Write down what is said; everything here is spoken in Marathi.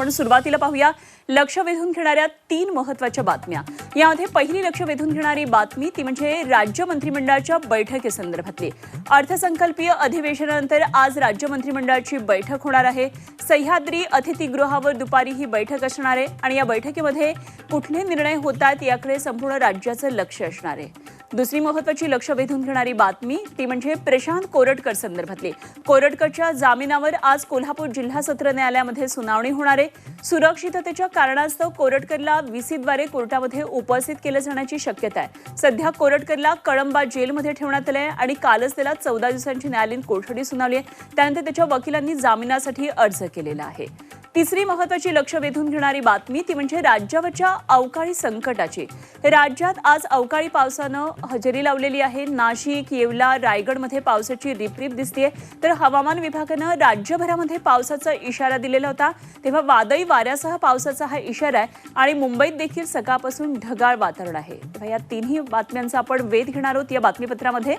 आपण सुरुवातीला पाहूया. लक्ष वेधून घेणाऱ्या तीन महत्त्वाच्या बातम्या. यामध्ये पहिली लक्ष वेधून घेणारी बातमी ती म्हणजे राज्य मंत्रिमंडळाच्या बैठकीसंदर्भातली. अर्थसंकल्पीय अधिवेशनानंतर आज राज्य मंत्रिमंडळाची बैठक होणार आहे. सह्याद्री अतिथीगृहावर दुपारी ही बैठक असणार आहे आणि या बैठकीमध्ये कुठले निर्णय होतात याकडे संपूर्ण राज्याचं लक्ष असणार आहे. दुसरी महत्वाची लक्ष वेधून घेणारी बातमी ती म्हणजे प्रशांत कोरटकर संदर्भातली. कोरटकरच्या जामिनावर आज कोल्हापूर जिल्हा सत्र न्यायालयामध्ये सुनावणी होणार आहे. सुरक्षिततेच्या कारणास्तव कोरटकरला व्हीसीद्वारे कोर्टामध्ये उपस्थित केलं जाण्याची शक्यता आहे. सध्या कोरटकरला कळंबा जेलमध्ये ठेवण्यात आलं आहे आणि कालच त्याला चौदा दिवसांची न्यायालयीन कोठडी सुनावली आहे. त्यानंतर त्याच्या वकिलांनी जामिनासाठी अर्ज केलेला आहे. तिसरी महत्वाची लक्ष वेधून घेणारी बातमी ती म्हणजे राज्यावरच्या अवकाळी संकटाची. राज्यात आज अवकाळी पावसानं हजेरी लावलेली आहे. नाशिक येवला रायगडमध्ये पावसाची रिपरिप दिसतेय. तर हवामान विभागानं राज्यभरामध्ये पावसाचा इशारा दिलेला होता. तेव्हा वादळी वाऱ्यासह पावसाचा हा इशारा आहे. आणि मुंबईत देखील सकाळपासून ढगाळ वातावरण आहे. तेव्हा या तिन्ही बातम्यांचा आपण वेध घेणार आहोत या बातमीपत्रामध्ये.